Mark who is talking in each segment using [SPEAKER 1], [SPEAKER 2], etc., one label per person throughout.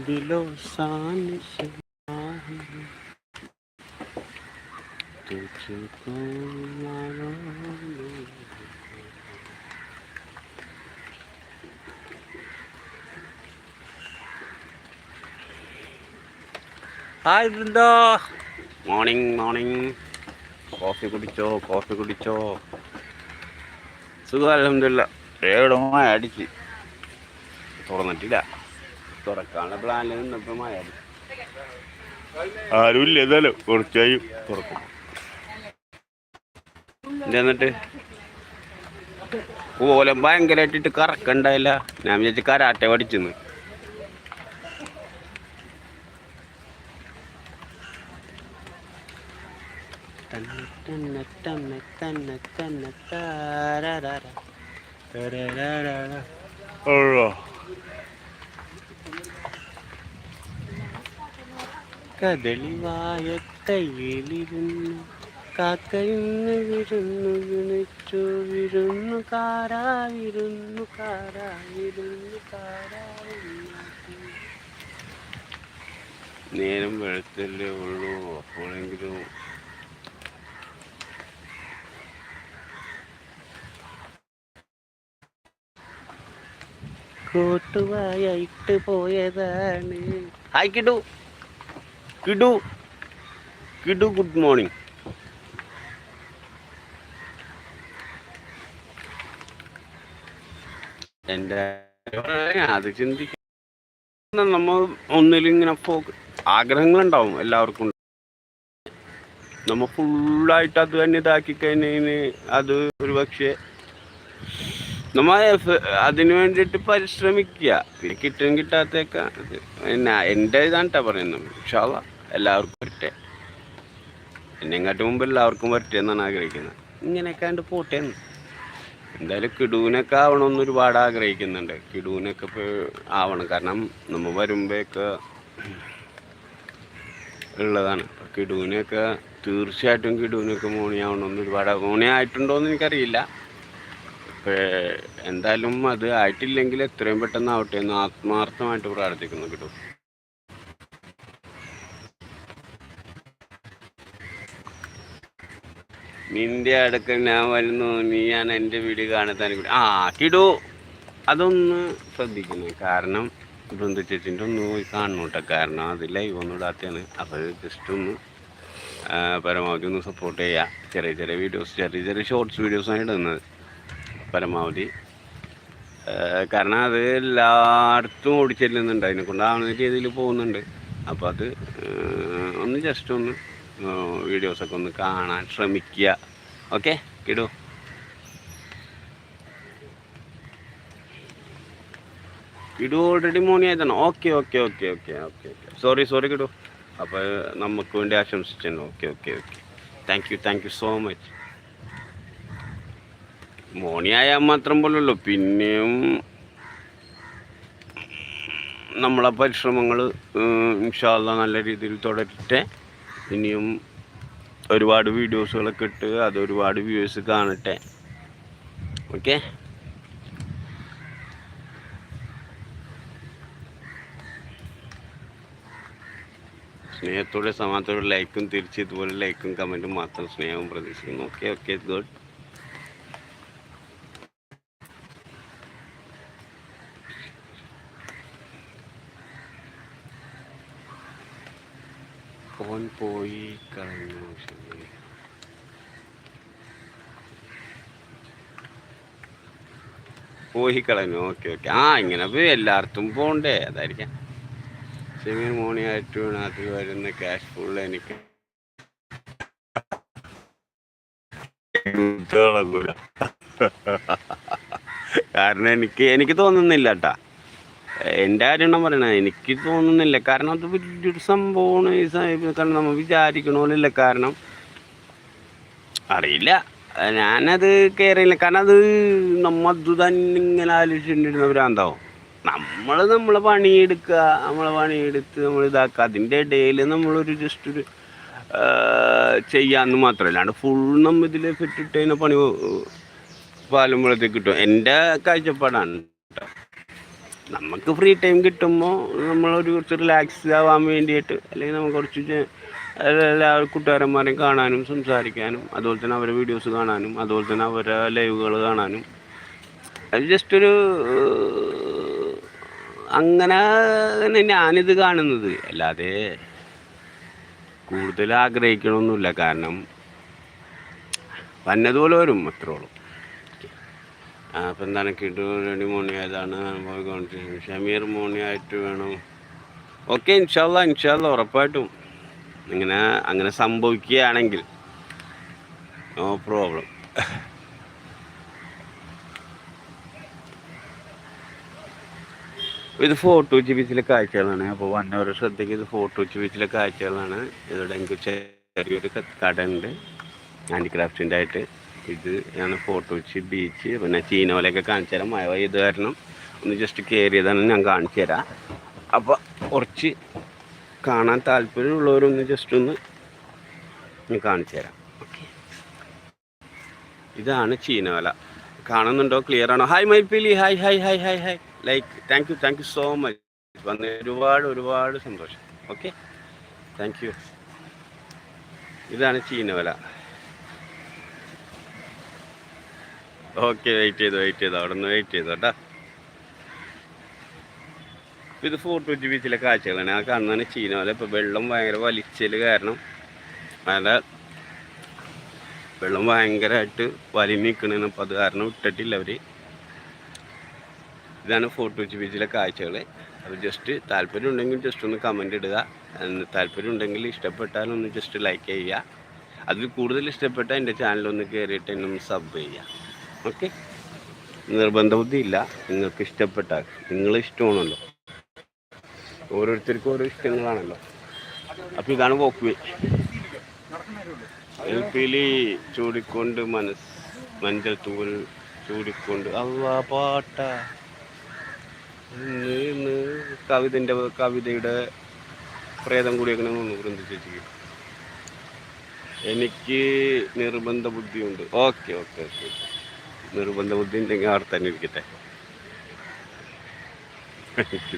[SPEAKER 1] दिलो शान से तुझको मानो hi Vrinda morning morning coffee കുടിച്ചോ കോഫി കുടിച്ചോ സുഖം അലഹമില്ല ഏടമായി അടിച്ച് തുറന്നിട്ടില്ല. തുറക്കാനുള്ള പ്ലാനിൽ നിന്നപ്പോൾ മഴ അടിച്ച് ആരുമില്ല ഏതായാലും കുറച്ചായി തുറക്കും. എന്നിട്ട്? ഓലം ഭയങ്കരമായിട്ടിട്ട് കറക്കണ്ടായില്ല. ഞാൻ വിചാരിച്ച് കരാട്ടെ പഠിച്ചെന്ന്. തന്നെ തന്നെ തന്നെ തന്നെ തന്നെ ഉള്ളോ. കദളിവായത്തയ്യിലിരുന്നു കാക്കയിന്ന് വിരുന്നു വിളിച്ചു വിരുന്നു കാരായിരുന്നു കാരായിരുന്നു കാരായിരുന്നു നേരം വെളുത്തല്ലേ ഉള്ളൂ അപ്പോഴെങ്കിലും കൂട്ടുവായിട്ട് പോയതാണ്. ഹായ് കിടു കിടു കിടു ഗുഡ് മോർണിംഗ് എന്റെ അത് ചിന്തിക്കുന്ന നമ്മൾ ഒന്നിലിങ്ങനെ ഫോ ആഗ്രഹങ്ങളുണ്ടാവും എല്ലാവർക്കും. നമ്മൾ ഫുള്ളായിട്ട് അത് തന്നെ ഇതാക്കി കഴിഞ്ഞതിന് അത് ഒരു പക്ഷേ നമ്മൾ അതിനു വേണ്ടിയിട്ട് പരിശ്രമിക്കുക. പിന്നെ കിട്ടും കിട്ടാത്തേക്ക പിന്നെ എന്റെ ഇതാണ് കേട്ടോ പറയുന്നത് എല്ലാവർക്കും വരട്ടെ. എന്നെങ്ങാട്ട് മുമ്പ് എല്ലാവർക്കും വരട്ടെ എന്നാണ് ആഗ്രഹിക്കുന്നത്. ഇങ്ങനെയൊക്കെ കണ്ട് പോട്ടെ എന്തായാലും കിടൂനൊക്കെ ആവണമെന്ന് ഒരുപാട് ആഗ്രഹിക്കുന്നുണ്ട്. കിടൂനൊക്കെ ഇപ്പോൾ ആവണം. കാരണം നമ്മൾ വരുമ്പോഴൊക്കെ ഉള്ളതാണ്. അപ്പോൾ കിടൂനൊക്കെ തീർച്ചയായിട്ടും കിടൂനൊക്കെ മോണിയാവണമെന്ന് ഒരുപാട് മോണിയായിട്ടുണ്ടോ എന്ന് എനിക്കറിയില്ല. എന്തായാലും അത് ആയിട്ടില്ലെങ്കിൽ എത്രയും പെട്ടെന്ന് ആവട്ടെ എന്ന് ആത്മാർത്ഥമായിട്ട് പ്രാർത്ഥിക്കുന്നു കേട്ടോ. നിന്റെ അടുക്കൽ ഞാൻ വരുന്നു. നീ ഞാൻ എന്റെ വീട് കാണത്താൻ ആ കിടു. അതൊന്ന് ശ്രദ്ധിക്കുന്നു കാരണം ബൃന്ദ ചേച്ചിന്റെ ഒന്ന് പോയി കേട്ടോ കാരണം അത് ലൈവ് ഒന്നും ഇടാത്തതാണ്. അപ്പോൾ ജസ്റ്റ് ഒന്ന് പരമാവധി ഒന്ന് സപ്പോർട്ട് ചെയ്യുക ചെറിയ ചെറിയ വീഡിയോസ് ചെറിയ ചെറിയ ഷോർട്സ് വീഡിയോസാണ് ഇടുന്നത്. പരമാവധി. കാരണം അത് എല്ലായിടത്തും ഓടിച്ചെല്ലുന്നുണ്ട് അതിനെ കൊണ്ടാവുന്ന രീതിയിൽ പോകുന്നുണ്ട്. അപ്പോൾ അത് ഒന്ന് ജസ്റ്റ് ഒന്ന് വീഡിയോസൊക്കെ ഒന്ന് കാണാൻ ശ്രമിക്കുക ഓക്കെ കിടൂ. കിടു ഓൾറെഡി മോണി ആയതാണ്? Okay okay okay okay okay okay. Sorry sorry കിടു. അപ്പോൾ നമുക്ക് വേണ്ടി ആശംസിച്ചു okay okay okay. Thank you thank you so much മോണിയായാൽ മാത്രം പോലുള്ളൂ. പിന്നെയും നമ്മളെ പരിശ്രമങ്ങൾ ഇൻഷാല്ല നല്ല രീതിയിൽ തുടരട്ടെ. ഇനിയും ഒരുപാട് വീഡിയോസുകളൊക്കെ ഇട്ട് അത് ഒരുപാട് വ്യൂവേഴ്സ് കാണട്ടെ. ഓക്കെ? സ്നേഹത്തോടെ സമാധാനത്തോടെ ലൈക്കും തിരിച്ച് ഇതുപോലെ ലൈക്കും കമന്റും മാത്രം സ്നേഹവും പ്രതീക്ഷിക്കുന്നു. Okay okay good. ഫോൺ പോയി കളഞ്ഞു ശരി. പോയി കളഞ്ഞു ഓക്കെ ഓക്കെ ആ ഇങ്ങനെ പോയി എല്ലായിടത്തും പോണ്ടേ അതായിരിക്കാം സെമി മോണിയായിട്ട് അതിൽ വരുന്ന ക്യാഷ് ഫുൾ എനിക്ക്. കാരണം എനിക്ക് എനിക്ക് തോന്നുന്നില്ല കേട്ടാ എന്റെ കാര്യമാണ് പറയണത് എനിക്ക് തോന്നുന്നില്ല. കാരണം അത് വലിയൊരു സംഭവമാണ് ഈ കാരണം നമ്മൾ പോലെയല്ല. കാരണം അറിയില്ല. ഞാനത് കയറിയില്ല കാരണം അത് നമ്മ അത് തന്നെ ഇങ്ങനെ ആലോചിച്ചിട്ടുണ്ടിരുന്ന ഭ്രാന്താവും. നമ്മൾ നമ്മളെ പണിയെടുക്കുക നമ്മളെ പണിയെടുത്ത് നമ്മൾ ഇതാക്കുക. അതിന്റെ ഇടയിൽ നമ്മളൊരു ജസ്റ്റ് ഒരു ചെയ്യാമെന്ന് മാത്രമല്ല അല്ലാണ്ട് ഫുൾ നമ്മൾ ഇതിൽ ഫിറ്റിട്ട് പണി പാലുമ്പോഴത്തേക്ക് കിട്ടും. എന്റെ കാഴ്ചപ്പാടാണ്. നമുക്ക് ഫ്രീ ടൈം കിട്ടുമ്പോൾ ഒരു കുറച്ച് റിലാക്സ് ആവാൻ വേണ്ടിയിട്ട് അല്ലെങ്കിൽ നമുക്ക് കുറച്ച് എല്ലാ കൂട്ടുകാരന്മാരെയും കാണാനും സംസാരിക്കാനും അതുപോലെ തന്നെ അവരെ വീഡിയോസ് കാണാനും അതുപോലെ തന്നെ അവരെ ലൈവുകൾ കാണാനും. അത് ജസ്റ്റ് ഒരു അങ്ങനെ തന്നെ ഞാനിത് കാണുന്നത്. അല്ലാതെ കൂടുതൽ ആഗ്രഹിക്കണമൊന്നുമില്ല കാരണം വന്നതുപോലെ വരും അത്രോളം അപ്പം എന്താണ് കിടു മോണി അനുഭവിക്കൊണ്ടിരിക്കുന്നത്. ഷമീർ മോണി ആയിട്ട് വേണം. ഓക്കെ ഇൻഷാല്ല ഇൻഷാല്ല ഉറപ്പായിട്ടും. ഇങ്ങനെ അങ്ങനെ സംഭവിക്കുകയാണെങ്കിൽ നോ പ്രോബ്ലം. ഇത് ഫോട്ടോ ബീച്ചിലെ കാഴ്ചകളാണ്. അപ്പോൾ വന്നവരുടെ ശ്രദ്ധയ്ക്ക് ഇത് ഫോട്ടോ ബീച്ചിലെ കാഴ്ചകളാണ്. ഇതോടെ എനിക്ക് ചെറിയൊരു കട ഉണ്ട് ഹാൻഡിക്രാഫ്റ്റിന്റെ ആയിട്ട് ഇത് ആണ് ഫോട്ടോ വെച്ച് ബീച്ച് പിന്നെ ചീനോലൊക്കെ കാണിച്ചു തരാം. മഴ ഇത് കാരണം ഒന്ന് ജസ്റ്റ് കയറിയതാണ് ഞാൻ കാണിച്ചു തരാം. അപ്പോൾ കുറച്ച് കാണാൻ താല്പര്യമുള്ളവരൊന്ന് ജസ്റ്റ് ഒന്ന് ഞാൻ കാണിച്ചു തരാം. ഓക്കെ ഇതാണ് ചീനോല കാണുന്നുണ്ടോ? ക്ലിയർ ആണോ? Hi മൈപ്പിലി hi hi hi hi hi like thank you thank you so much വന്ന് ഒരുപാട് ഒരുപാട് സന്തോഷം. ഓക്കെ താങ്ക് യു ഇതാണ് ചീനോല ഓക്കെ വെയിറ്റ് ചെയ്തു വെയിറ്റ് ചെയ്തു. അവിടെ നിന്ന് വെയിറ്റ് ചെയ്തു കേട്ടോ ഇത് ഫോർട്ട് കൊച്ചി ബീച്ചിലെ കാഴ്ചകളാണ്. ആ കാണുന്നതാണ് പോലെ ഇപ്പോൾ വെള്ളം ഭയങ്കര വലിച്ചൽ കാരണം അതായത് വെള്ളം ഭയങ്കരമായിട്ട് വലി നിൽക്കണേന്ന് അപ്പോൾ അത് കാരണം ഇട്ടിട്ടില്ല അവർ ഇതാണ് ഫോർട്ട് കൊച്ചി ബീച്ചിലെ കാഴ്ചകൾ അത് ജസ്റ്റ് താല്പര്യം ഉണ്ടെങ്കിൽ ജസ്റ്റ് ഒന്ന് കമന്റ് ഇടുക. താല്പര്യം ഉണ്ടെങ്കിൽ ഇഷ്ടപ്പെട്ടാൽ ഒന്ന് ജസ്റ്റ് ലൈക്ക് ചെയ്യുക. അതിൽ കൂടുതൽ ഇഷ്ടപ്പെട്ടാൽ എന്റെ ചാനലൊന്ന് കയറിയിട്ട് എന്നെ സബ് ചെയ്യുക. ഓക്കെ. നിർബന്ധ ബുദ്ധി ഇല്ല നിങ്ങൾക്ക് ഇഷ്ടപ്പെട്ടാൽ നിങ്ങൾ ഇഷ്ടമാണല്ലോ. ഓരോരുത്തർക്കും ഓരോ ഇഷ്ടങ്ങളാണല്ലോ. അപ്പം ഇതാണ് വോക്ക് വേ എൽ പിയിൽ ചൂടിക്കൊണ്ട് മനസ് മഞ്ചൽ തൂവൽ ചൂടിക്കൊണ്ട് അള്ളാ പാട്ട. കവിതന്റെ കവിതയുടെ പ്രേതം കൂടിയേക്കണ വൃന്ദ ചേച്ചിക്ക്? എനിക്ക് നിർബന്ധ ബുദ്ധിയുണ്ട് ഓക്കെ ഓക്കെ ഓക്കെ. നിർബന്ധ ബുദ്ധി ഉണ്ടെങ്കിൽ അവിടെ തന്നെ ഇരിക്കട്ടെ.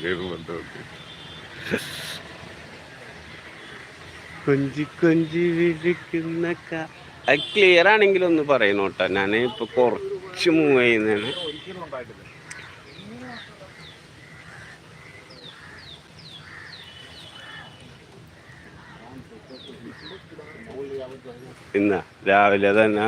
[SPEAKER 1] നിർബന്ധ ബുദ്ധി കൊഞ്ചി കൊഞ്ചി വിരിക്കുന്ന ക്ലിയർ ആണെങ്കിൽ ഒന്ന് പറയുന്നു കേട്ടോ. ഞാൻ ഇപ്പൊ കുറച്ച് മൂവ് ചെയ്യുന്നതാണ്. ഇന്ന രാവിലെ തന്നെ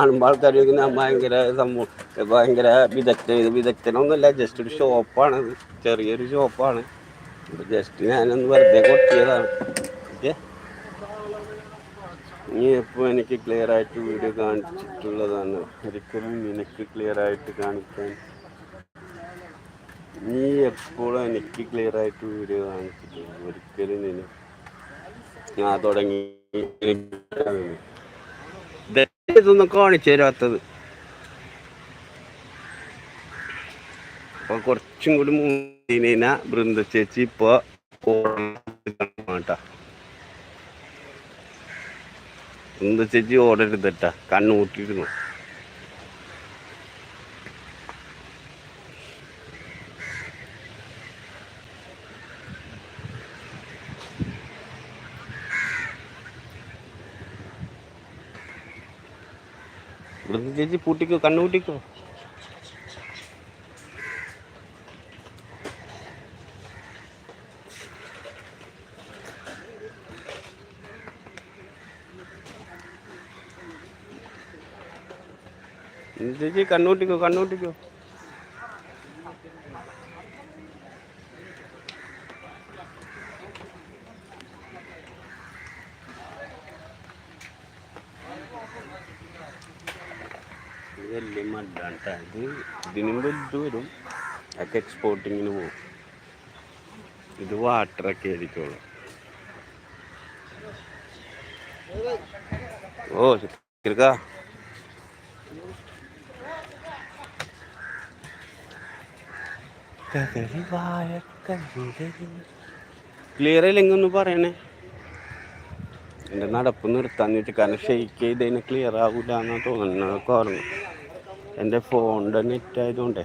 [SPEAKER 1] കാണുമ്പോൾ ആൾക്കാർ ചോദിക്കുന്ന ഭയങ്കര സംഭവം ഭയങ്കര വിദഗ്ധ വിദഗ്ധനൊന്നുമല്ല ജസ്റ്റ് ഒരു ഷോപ്പാണ് ചെറിയൊരു ഷോപ്പാണ് ജസ്റ്റ് ഞാനൊന്ന് വെറുതെ കൊട്ടിയതാണ്. ഓക്കെ. നീ എപ്പോൾ എനിക്ക് ക്ലിയർ ആയിട്ട് വീഡിയോ കാണിച്ചിട്ടുള്ളതാണ്. ഒരിക്കലും നിനക്ക് ക്ലിയർ ആയിട്ട് കാണിക്കാൻ. നീ എപ്പോഴും എനിക്ക് ക്ലിയർ ആയിട്ട് വീഡിയോ കാണിച്ചിട്ടുള്ളത് ഒരിക്കലും നിന ഞാൻ തുടങ്ങി. ഇതൊന്നും കാണിച്ചു തരാത്തത്. അപ്പൊ കുറച്ചും കൂടി മൂന്നിന ബൃന്ദ ചേച്ചി ഇപ്പൊ കേട്ടാ. ബൃന്ദ ചേച്ചി ഓടരുതട്ടാ കണ്ണു ചേച്ചി പൂട്ടിക്കോ കണ്ണു കൂട്ടിക്കോ ബൃന്ദ ചേച്ചി കണ്ണൂട്ടിക്കോ കണ്ണൂട്ടിക്കോ വലിയ മഡാണ് ട്ടാ. ഇത് ഇതിനും വലുത് വരും. അതൊക്കെ എക്സ്പോർട്ടിങ്ങിന് പോകും. ഇത് വാട്ടറൊക്കെ ആയിരിക്കുള്ളൂ. ഓ കിർക്കാ ക്ലിയർ ഇല്ലെങ്കിൽ ഒന്ന് പറയണേ. എന്റെ നടപ്പ് നിർത്താന്ന് വെച്ചാൽ കാരണം ഷെയ്ക്ക് ചെയ്തതിന് ക്ലിയർ ആവില്ല എന്നാണ് തോന്നുന്നത്. ഓർമ്മ എന്റെ ഫോണിന്റെ നെറ്റ് ആയതുകൊണ്ടേ.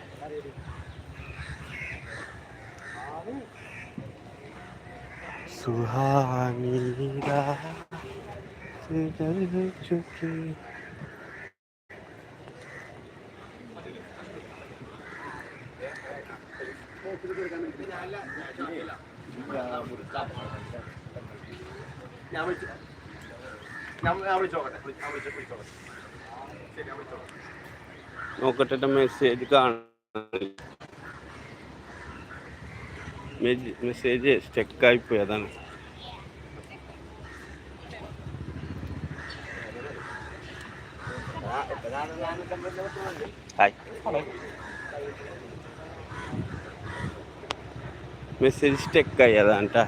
[SPEAKER 1] ചുക്കി
[SPEAKER 2] ഞാൻ വിളിച്ചു ഞാൻ ഞാൻ വിളിച്ചോക്കട്ടെ. ഞാൻ വിളിച്ച് വിളിച്ചോക്കട്ടെ. ശരി ഞാൻ വിളിച്ചോക്കട്ടെ.
[SPEAKER 1] നോക്കട്ടെ മെസ്സേജ് കാണാൻ മെസ്സേജ് സ്റ്റെക്കായി പോയി അതാണ് ഹായ് മെസ്സേജ് സ്റ്റെക്കായി അതാണ്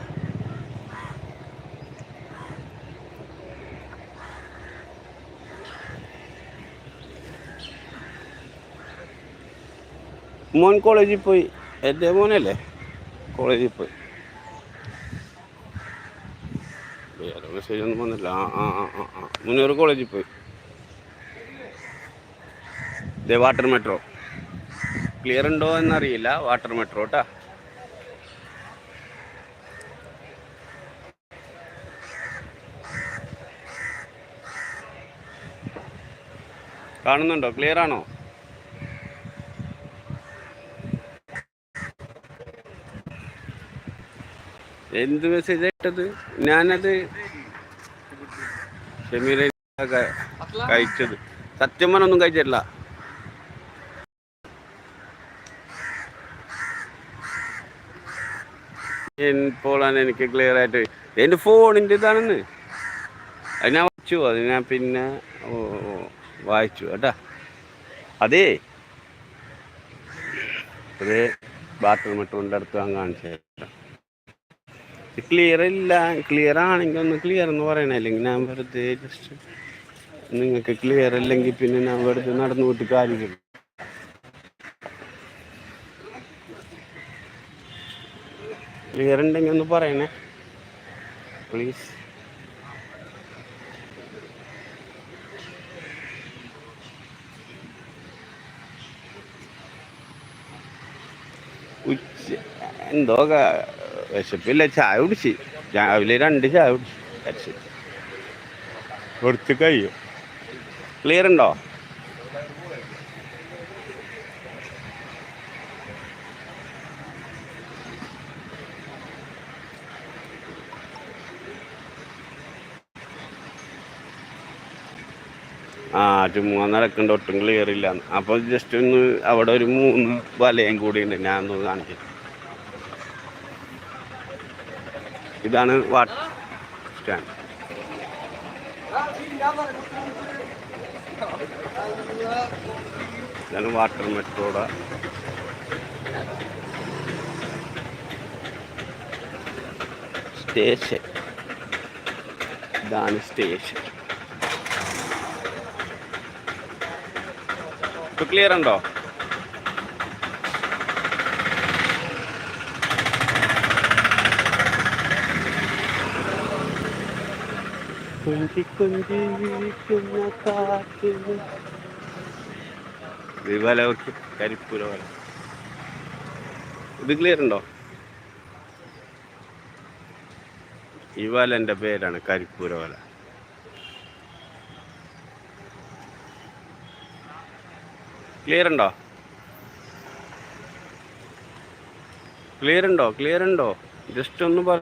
[SPEAKER 1] മോൻ കോളേജിൽ പോയി. എന്റെ മോനല്ലേ? കോളേജിൽ പോയി. വേറെ മെസ്സേജ് ഒന്നും വന്നില്ല. ആ ആ ആ ആ മുന്നൂറ് കോളേജിൽ പോയി. ദേ വാട്ടർ മെട്രോ ക്ലിയർ ഉണ്ടോ എന്നറിയില്ല. വാട്ടർ മെട്രോ കേട്ടാ കാണുന്നുണ്ടോ? ക്ലിയർ ആണോ? എന്ത് മെസ്സേജ് ഇട്ടത്? ഞാനത് ഷമീറ കഴിച്ചത്. സത്യം പറഞ്ഞൊന്നും കഴിച്ചിട്ടില്ല. ഇപ്പോഴാണ് എനിക്ക് ക്ലിയർ ആയിട്ട് എന്റെ ഫോണിന്റെ ഇതാണെന്ന്. അത് ഞാൻ വായിച്ചു അത് ഞാൻ പിന്നെ വായിച്ചു. കേട്ടാ? അതേ. അതേ ബാത്റൂം ഇട്ടുകൊണ്ട് അടുത്ത് ഞാൻ കാണിച്ചു. ക്ലിയർ ഇല്ല. ക്ലിയർ ആണെങ്കിൽ ഒന്ന് ക്ലിയർ എന്ന് പറയണേ. അല്ലെങ്കിൽ ഞാൻ വെറുതെ ജസ്റ്റ് നിങ്ങൾക്ക് ക്ലിയർ അല്ലെങ്കിൽ പിന്നെ ഞാൻ വെറുതെ നടന്നു പോയിട്ട് കാര്യമില്ല. ക്ലിയർ ഉണ്ടെങ്കിൽ ഒന്ന് പറയണേ. പ്ലീസ് എന്തോ വിശപ്പില്ല ചായ കുടിച്ച്. രാവിലെ രണ്ട് ചായ കുടിച്ച്. അരച്ച് കൊടുത്ത് കഴിയും. ക്ലിയർ ഉണ്ടോ? ആ ചുമ്മാ നടക്കണ്ട ഒട്ടും ക്ലിയർ ഇല്ല. അപ്പൊ ജസ്റ്റ് ഒന്ന് അവിടെ ഒരു മൂന്ന് വലയും കൂടി ഉണ്ട്. ഞാൻ ഒന്ന് കാണിച്ചു ഇതാണ് വാട്ടർ സ്റ്റാൻഡ്. ഇതാണ് വാട്ടർ മെട്രോയുടെ സ്റ്റേഷൻ. ഇതാണ് സ്റ്റേഷൻ. ഇപ്പൊ ക്ലിയർ ഉണ്ടോ? കൊഞ്ചി കൊഞ്ചി വിളിക്കുന്ന കാറ്റിന് ഇത് വല നോക്കി കരിപ്പൂര വല ഇത് ക്ലിയർ ഉണ്ടോ? ഈ പേരാണ് കരിപ്പൂര വല ക്ലിയർ ഉണ്ടോ? ക്ലിയർ ഉണ്ടോ? ക്ലിയർ ഉണ്ടോ? ജസ്റ്റ് ഒന്ന് പറ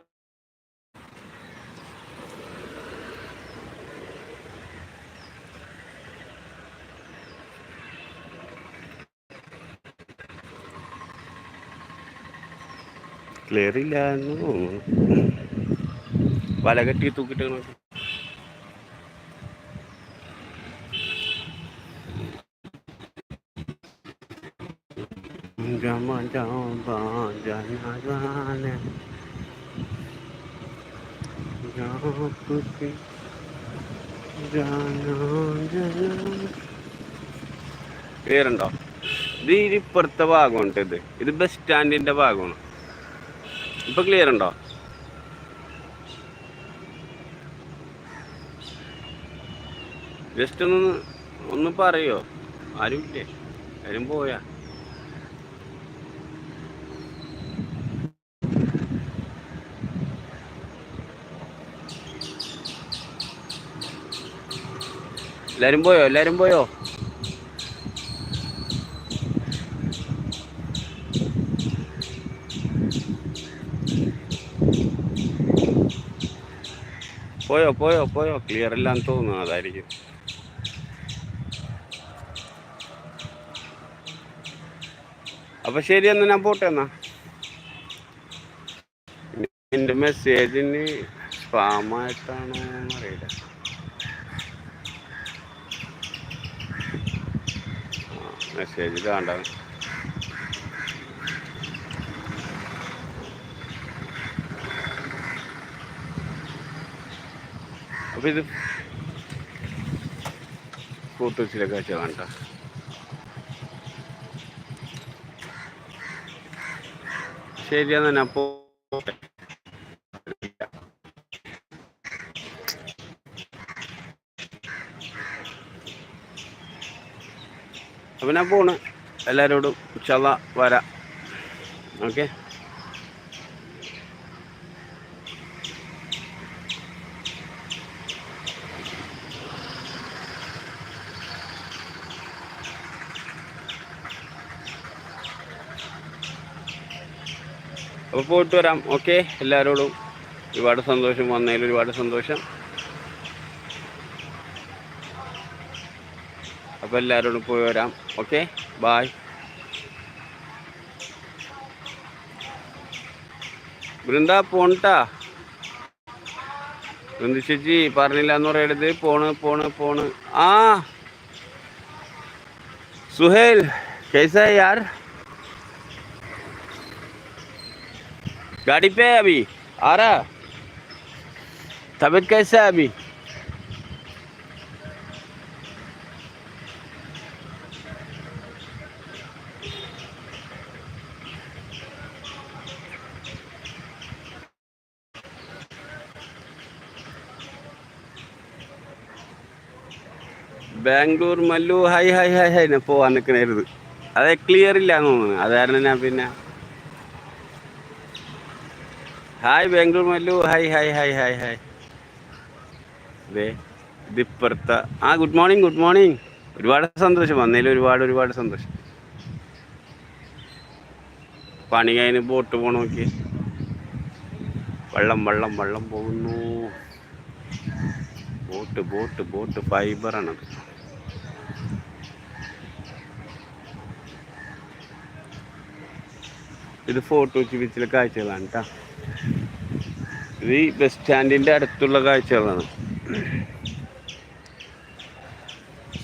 [SPEAKER 1] ക്ലിയർ ഇല്ല എന്ന് തോന്നുന്നു. വല കെട്ടി തൂക്കിട്ട് പേരുണ്ടോ? ഇത് ഈ ഇപ്പുറത്തെ ഭാഗമുണ്ട് ഇത് ഇത് ബസ് സ്റ്റാൻഡിന്റെ ഭാഗമാണ്. ഇപ്പൊ ക്ലിയർ ഉണ്ടോ? ജസ്റ്റ് ഒന്ന് ഒന്ന് പറയോ? ആരും ആരുമില്ലേ ആരും പോയാ? എല്ലാരും പോയോ? എല്ലാരും പോയോ? പോയോ പോയോ പോയോ. ക്ലിയർ അല്ലാന്ന് തോന്നുന്നു അതായിരിക്കും. അപ്പൊ ശരി എന്നാ ഞാൻ പോട്ടെ എന്നാ. എന്റെ മെസ്സേജിന് സ്പാമായിട്ടാണോ അറിയില്ല. മെസ്സേജ് കാണണ്ട അപ്പൊ ഇത് ഫോട്ടോസിലൊക്കെ വെച്ചാൽ വേണ്ട ശരി എന്നാ ഞാൻ പോട്ടെ അപ്പൊ ഞാൻ പോണ്. എല്ലാരോടും ചള വരാം. ഓക്കെ? അപ്പോൾ പോയിട്ട് വരാം. ഓക്കെ? എല്ലാവരോടും ഒരുപാട് സന്തോഷം. വന്നതിൽ ഒരുപാട് സന്തോഷം. അപ്പോൾ എല്ലാവരോടും പോയി വരാം. ഓക്കെ? ബായ് ബൃന്ദ പോണ്ടാ ബൃന്ദ ചേച്ചി പറഞ്ഞില്ല എന്ന് പറയരുത്. പോണ് പോണ് പോണ്. ആ. സുഹേൽ കേസായി യാർ गाड़ी पे है अभी आ रहा तबीयत कैसा है अभी Bangalore Mallu hi hi hi hi ഞാൻ പോവാൻ നിൽക്കണായിരുന്നു അത് ക്ലിയർ ഇല്ല എന്ന് തോന്നുന്നു അത് കാരണം ഞാൻ പിന്നെ hi Bangalore Mallu hi hi hi hi hi അതെ ഇതിപ്പുറത്ത ആ ഗുഡ് മോർണിംഗ് ഗുഡ് മോർണിംഗ് ഒരുപാട് സന്തോഷം. വന്നതിൽ ഒരുപാട് ഒരുപാട് സന്തോഷം. പണി കഴിഞ്ഞ് ബോട്ട് പോണ നോക്കി. വെള്ളം വെള്ളം വെള്ളം പോകുന്നു. ബോട്ട് ബോട്ട് ബോട്ട് ഫൈബർ ഫൈബറാണത് ഇത് ഫോട്ടോ വെച്ച് ബീച്ചിലെ കാഴ്ചകളാണ് കേട്ടോ ഇത് ഈ ബസ് സ്റ്റാൻഡിന്റെ അടുത്തുള്ള കാഴ്ചകളാണ്.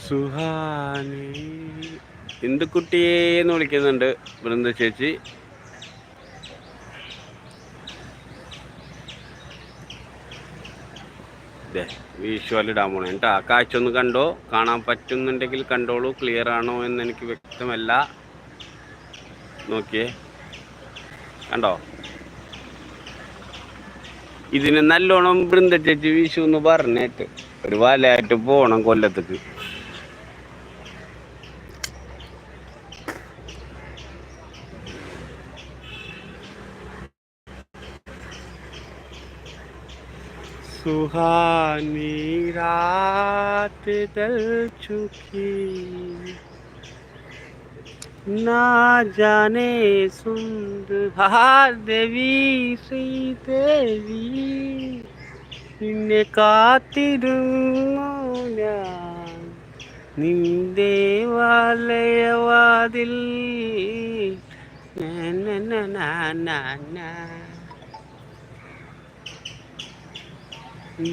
[SPEAKER 1] സുഹാനി. ഇന്ദുക്കുട്ടിയെ എന്ന് വിളിക്കുന്നുണ്ട് വൃന്ദ ചേച്ചി. വിഷ്വൽ ഇടാൻ പോണേ. കേട്ടോ ആ കാഴ്ച ഒന്ന് കണ്ടോ? കാണാൻ പറ്റുന്നുണ്ടെങ്കിൽ കണ്ടോളൂ. ക്ലിയർ ആണോ എന്ന് എനിക്ക് വ്യക്തമല്ല. നോക്കിയേ. കണ്ടോ? ഇതിന് നല്ലോണം ബൃന്ദ ചേച്ചി വിഷു എന്ന് പറഞ്ഞേറ്റ് ഒരു വലയായിട്ട് പോണം കൊല്ലത്തേക്ക് सुहानी रात डल चुकी ना जाने सुंदर हार देवी श्री देवी ನಿನ್ನೆ ಕಾತಿರುಮೋನ ನಿಂದೇವಾಲಯವಾದಿಲ್ಲಿ ನನ್ನ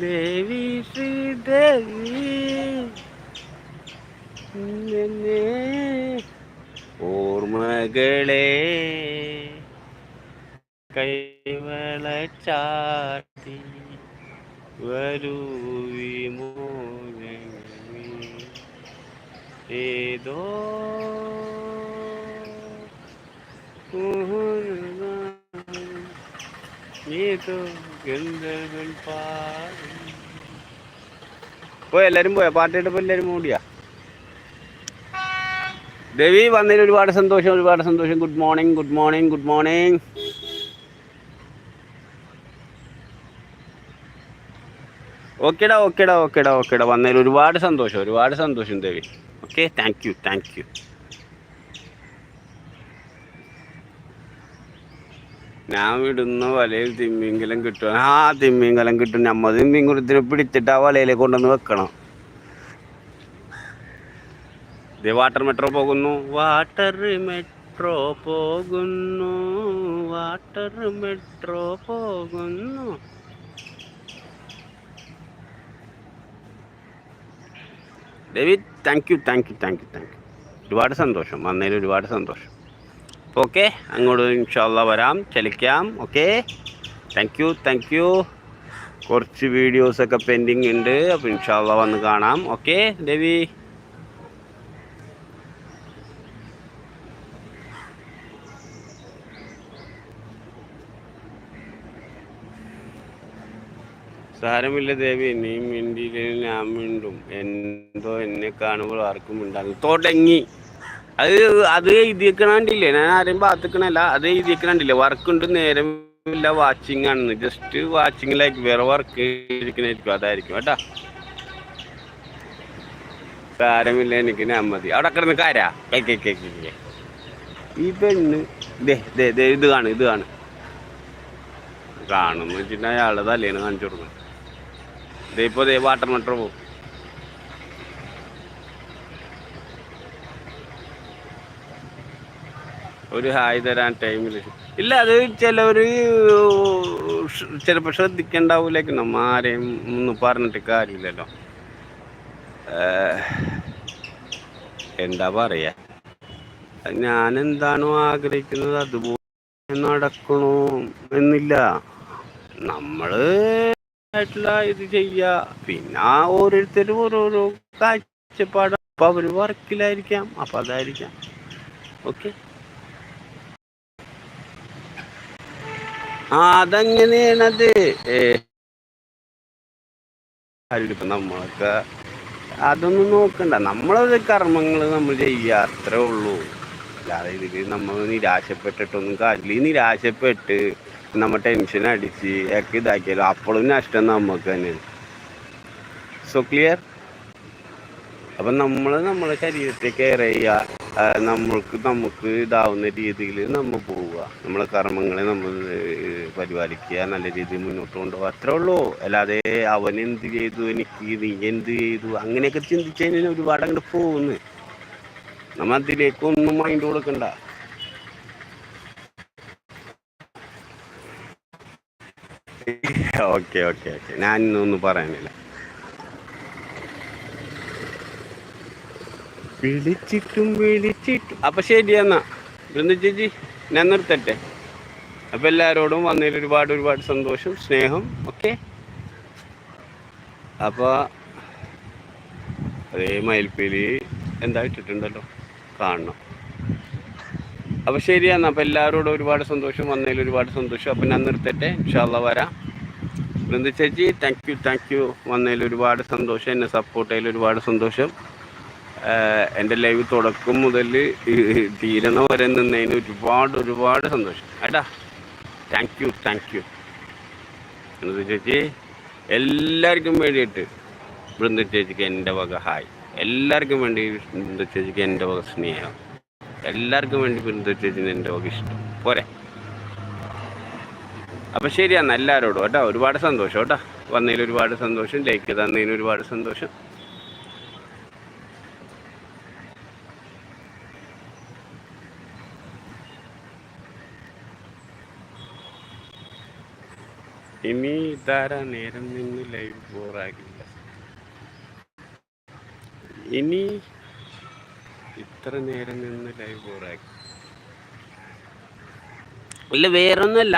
[SPEAKER 1] ದೇವಿ ಶ್ರೀ ದೇವಿ ನಿನ್ನೆ na, na, na. ദേവി ശ്രീദേവി നിന്നെ ഓർമ്മ മകളെ കൈവള ചാട്ടി വരൂ. ഏതോ ഏതോ പോയി എല്ലാരും പോയ പാട്ടിട്ടപ്പോ എല്ലാരും മൂടിയാ ദേവി വന്നതിൽ ഒരുപാട് സന്തോഷം ഒരുപാട് സന്തോഷം. Good morning good morning good morning ഓക്കേടാ ഓക്കേടാ ഓക്കേടാ ഓക്കേടാ വന്നതിൽ ഒരുപാട് സന്തോഷം ഒരുപാട് സന്തോഷം Devi okay thank you thank you ഞാൻ വിടുന്ന വലയിൽ തിമ്മിങ്കലം കിട്ടും. ആ തിമ്മിങ്കലം കിട്ടും. നമ്മ തിമ്മിങ്കുളത്തിനെ പിടിച്ചിട്ട് ആ വലയിലേക്ക് കൊണ്ടുവന്ന് വെക്കണം. ദേ വാട്ടർ മെട്രോ പോകുന്നു. വാട്ടർ മെട്രോ പോകുന്നു. വാട്ടർ മെട്രോ പോകുന്നു. David thank you thank you thank you thank you ഒരുപാട് സന്തോഷം. വന്നതിൽ ഒരുപാട് സന്തോഷം. അപ്പോൾ ഓക്കെ അങ്ങോട്ട് ഇൻഷാല്ല വരാം. ചലിക്കാം okay thank you thank you കുറച്ച് വീഡിയോസൊക്കെ പെൻഡിങ് ഉണ്ട്. അപ്പോൾ ഇൻഷാല്ല വന്ന് കാണാം. ഓക്കെ ദേവി സാരമില്ല ദേവി നീ മിണ്ടിയില്ലെങ്കിൽ ഞാൻ മിണ്ടും. എന്തോ എന്നെ കാണുമ്പോൾ ആർക്കും മിണ്ടാകും തുടങ്ങി. അത് അത് എഴുതിയേക്കണണ്ടില്ലേ ഞാൻ ആരെയും പാത്തിക്കണല്ല അത് എഴുതിയേക്കണണ്ടില്ലേ വർക്കുണ്ട് നേരം ഇല്ല വാച്ചിങ് ആണെന്ന് ജസ്റ്റ് വാച്ചിങ്ങിലായിരിക്കും വേറെ വർക്ക് ഇരിക്കണായിരിക്കും അതായിരിക്കും. കേട്ടാ. സാരമില്ല എനിക്ക് ഞാൻ മതി. അവിടെ കിടന്ന് കാരാ. ഈ പെണ്ണ്. ദേ ദേ ദേ ഇത് കാണും ഇത് കാണും. കാണും വെച്ചിട്ടുണ്ടെങ്കിൽ അയാളുടെ തലേന്ന് കാണിച്ചു കൊടുക്കണം ദേ ഇപ്പൊ ദേ വാട്ടർ മോട്ടർ പോകും ഒരു ഹായ് തരാൻ ടൈമിൽ ഇല്ല. അത് ചിലവർ ചിലപ്പോൾ ശ്രദ്ധിക്കണ്ടാവൂലേക്ക്. ആരെയും ഒന്നും പറഞ്ഞിട്ട് കാര്യമില്ലല്ലോ. എന്താ പറയാ? ഞാൻ എന്താണോ ആഗ്രഹിക്കുന്നത് അതുപോലെ നടക്കണോ എന്നില്ല. നമ്മൾ ആയിട്ടുള്ള ഇത് ചെയ്യ പിന്നെ ഓരോരുത്തരും ഓരോരോ കാഴ്ചപ്പാട്. അപ്പൊ അവർ വർക്കിലായിരിക്കാം. അപ്പൊ അതായിരിക്കാം. ഓക്കെ. ആ അതെങ്ങനെയാണത് ഇപ്പൊ നമ്മളൊക്കെ അതൊന്നും നോക്കണ്ട. നമ്മളത് കർമ്മങ്ങൾ നമ്മൾ ചെയ്യുക. അത്രേ ഉള്ളൂ. അല്ലാതെ ഇതിൽ നമ്മൾ നിരാശപ്പെട്ടിട്ടൊന്നും ഈ നിരാശപ്പെട്ട് നമ്മ ടെൻഷൻ അടിച്ച് ഒക്കെ ഇതാക്കിയാലും അപ്പോഴും നഷ്ടം നമുക്ക് തന്നെയാണ് സോ ക്ലിയർ അപ്പം നമ്മൾ നമ്മുടെ ശരീരത്തെ കെയർ ചെയ്യുക നമ്മൾക്ക് നമുക്ക് ഇതാവുന്ന രീതിയിൽ നമ്മൾ പോവുക. നമ്മളെ കർമ്മങ്ങളെ നമ്മൾ പരിപാലിക്കുക നല്ല രീതിയിൽ മുന്നോട്ട് കൊണ്ടുപോകുക അത്രേ ഉള്ളൂ. അല്ലാതെ അവൻ എന്ത് ചെയ്തു എനിക്ക് നീ എന്ത് ചെയ്തു അങ്ങനെയൊക്കെ ചിന്തിച്ചതിന് ഒരുപാട് അങ്ങോട്ട് പോകുന്നു. നമ്മൾ അതിലേക്കൊന്നും മൈൻഡ് കൊടുക്കണ്ട. Okay okay okay. ഞാൻ ഒന്നും പറയാനില്ല. വിളിച്ചിട്ടും വിളിച്ചിട്ടും അപ്പൊ ശരി എന്നാ. ബൃന്ദ ചേച്ചി ഞാൻ നിർത്തട്ടെ. അപ്പൊ എല്ലാരോടും വന്നതിൽ ഒരുപാട് ഒരുപാട് സന്തോഷം സ്നേഹം ഓക്കെ? അപ്പൊ അതേ മയിൽപ്പേലി എന്താ ഇട്ടിട്ടുണ്ടല്ലോ? കാണണം. അപ്പൊ ശരിയാണ് അപ്പോൾ അപ്പൊ എല്ലാവരോടും ഒരുപാട് സന്തോഷം. വന്നതിൽ ഒരുപാട് സന്തോഷം. അപ്പൊ ഞാൻ നിർത്തട്ടെ. ഇൻഷാല്ല വരാം. ബൃന്ദ ചേച്ചി താങ്ക് യു താങ്ക് യു വന്നതിൽ ഒരുപാട് സന്തോഷം. എന്നെ സപ്പോർട്ട് ചെയ്തതിൽ ഒരുപാട് സന്തോഷം. എന്റെ ലൈവ് തുടക്കം മുതൽ തീരണ വരെ നിന്നതിന് ഒരുപാട് ഒരുപാട് സന്തോഷം. ഏട്ടാ thank you thank you Brinda ചേച്ചി എല്ലാവർക്കും വേണ്ടിയിട്ട് ബൃന്ദ ചേച്ചിക്ക് എന്റെ വക ഹായ് എല്ലാവർക്കും വേണ്ടി ബൃന്ദ ചേച്ചിക്ക് എന്റെ വക സ്നേഹം. എല്ലാവർക്കും വേണ്ടി ബൃന്ദ ചേച്ചിന് എന്റെ ഒക്കെ ഇഷ്ടം. പോരെ. അപ്പം ശരി എന്നാ എല്ലാവരോടും കേട്ടോ. ഒരുപാട് സന്തോഷം കേട്ടോ. വന്നതിൽ ഒരുപാട് സന്തോഷം ലൈക്ക് തന്നതിന് ഒരുപാട് സന്തോഷം. ഇനി ഇതാരാ നേരം നിന്ന് ലൈവ് ബോറാകില്ല ഇനി ഇത്ര നേരം നിന്ന് ലൈവ് ബോറാക്കി ഇല്ല വേറൊന്നുമല്ല.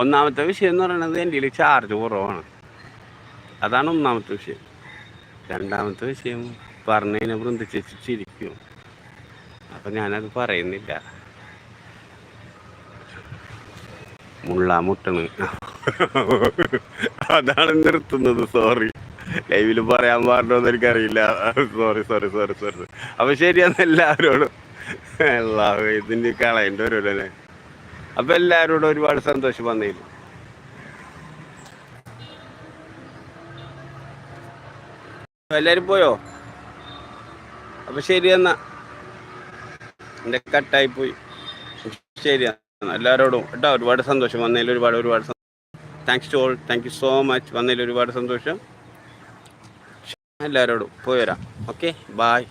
[SPEAKER 1] ഒന്നാമത്തെ വിഷയം എന്ന് പറയുന്നത് എന്റെ കയ്യിൽ ചാർജ് കുറവാണ്. അതാണ് ഒന്നാമത്തെ വിഷയം. രണ്ടാമത്തെ വിഷയം പറഞ്ഞതിനെ വൃന്ദിച്ചിരിക്കും അപ്പം ഞാനത് പറയുന്നില്ല. മുള്ള മുട്ടണ്. അതാണ് നിർത്തുന്നത് സോറി ലൈവിൽ പറയാൻ പാടില്ലെന്ന് എനിക്കറിയില്ല. സോറി സോറി സോറി സോറി അപ്പൊ ശരിയാന്ന് എല്ലാവരോടും. എല്ലാവരും ഇതിന്റെ കളയേണ്ടി വരുമല്ലേ അപ്പൊ എല്ലാവരോടും ഒരുപാട് സന്തോഷം വന്നില്ല എല്ലാരും പോയോ? അപ്പൊ ശരി എന്നാ എന്റെ കട്ടായി പോയി. ശരി എല്ലാവരോടും കേട്ടോ ഒരുപാട് സന്തോഷം. വന്നതിൽ ഒരുപാട് ഒരുപാട് thanks to all thank you so much വന്നതിൽ ഒരുപാട് സന്തോഷം. എല്ലാവരോടും പോയി വരാം. Okay bye